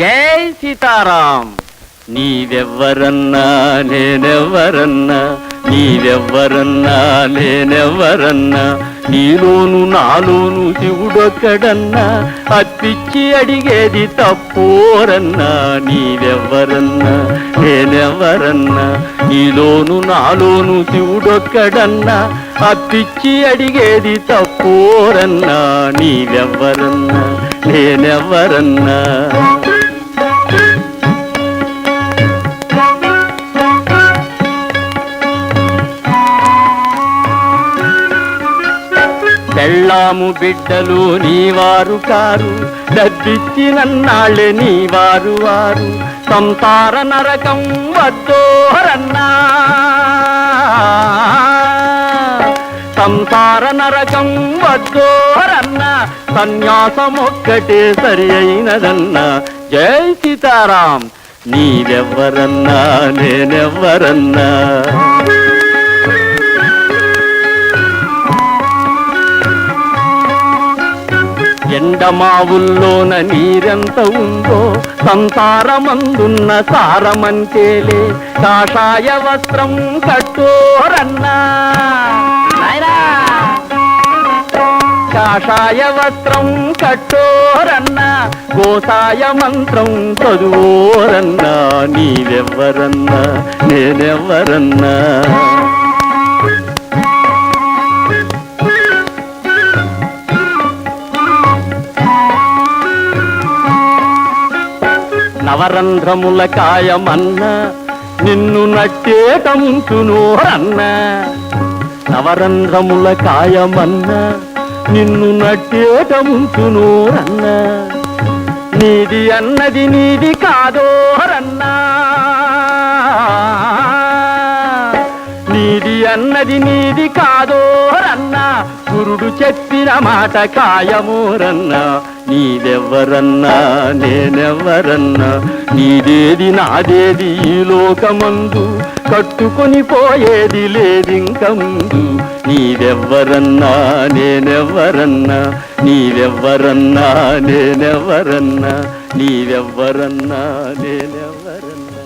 జై సీతారాం. నీవెవ్వరన్నా నేనెవ్వరన్నా నీవెవ్వరన్నా నేనెవ్వరన్నా నీలోను నాలోను శివుడొక్కడన్నా అప్పిచ్చి అడిగేది తప్పోరన్నా నీవెవ్వరన్నా నేనెవ్వరన్నా నీలోను నాలోను శివుడొక్కడన్నా అప్పిచ్చి అడిగేది తప్పోరన్నా నీవెవ్వరన్నా నేనెవ్వరన్నా. పెళ్ళాము బిడ్డలు నీవారు కారు డబ్బిచ్చి నన్నాళ్ళే నీవారు వారు. సంసార నరకం వద్దోరన్నా సంసార నరకం వద్దోరన్నా సన్యాసమొక్కటే సరి అయినదన్నా. జై సీతారాం నీవెవ్వరన్నా నేనెవ్వరన్నా. ఎండమావుల్లోన నీరెంత ఉందో సంసారమందున్న సారమంతేలే కాషాయ వస్త్రం కట్టోరన్నా! కాషాయ వస్త్రం కట్టోరన్నా. గోసాయ మంత్రం చదువోరన్నా. నీవెవ్వరన్నా నేనెవ్వరన్నా. నవరంధ్రముల కాయమన్న నిన్ను నట్టేటముంచునోరన్న నవరంధ్రముల కాయమన్న నిన్ను నట్టేటముంచునోరన్న నీది అన్నది నీది కాదోరన్నా నీది అన్నది నీది కాదోరన్నా గురుడు చెప్పిన మాట కాయమోరన్నా. నీదెవ్వరన్నా నేనెవ్వరన్నా నీదేది నాదేది ఈ లోకమందు కట్టుకొని పోయేది లేదింక ముందు నీదెవ్వరన్నా నేనెవ్వరన్నా నీవెవ్వరన్నా నేనెవ్వరన్నా నీవెవ్వరన్నా నేనెవ్వరన్నా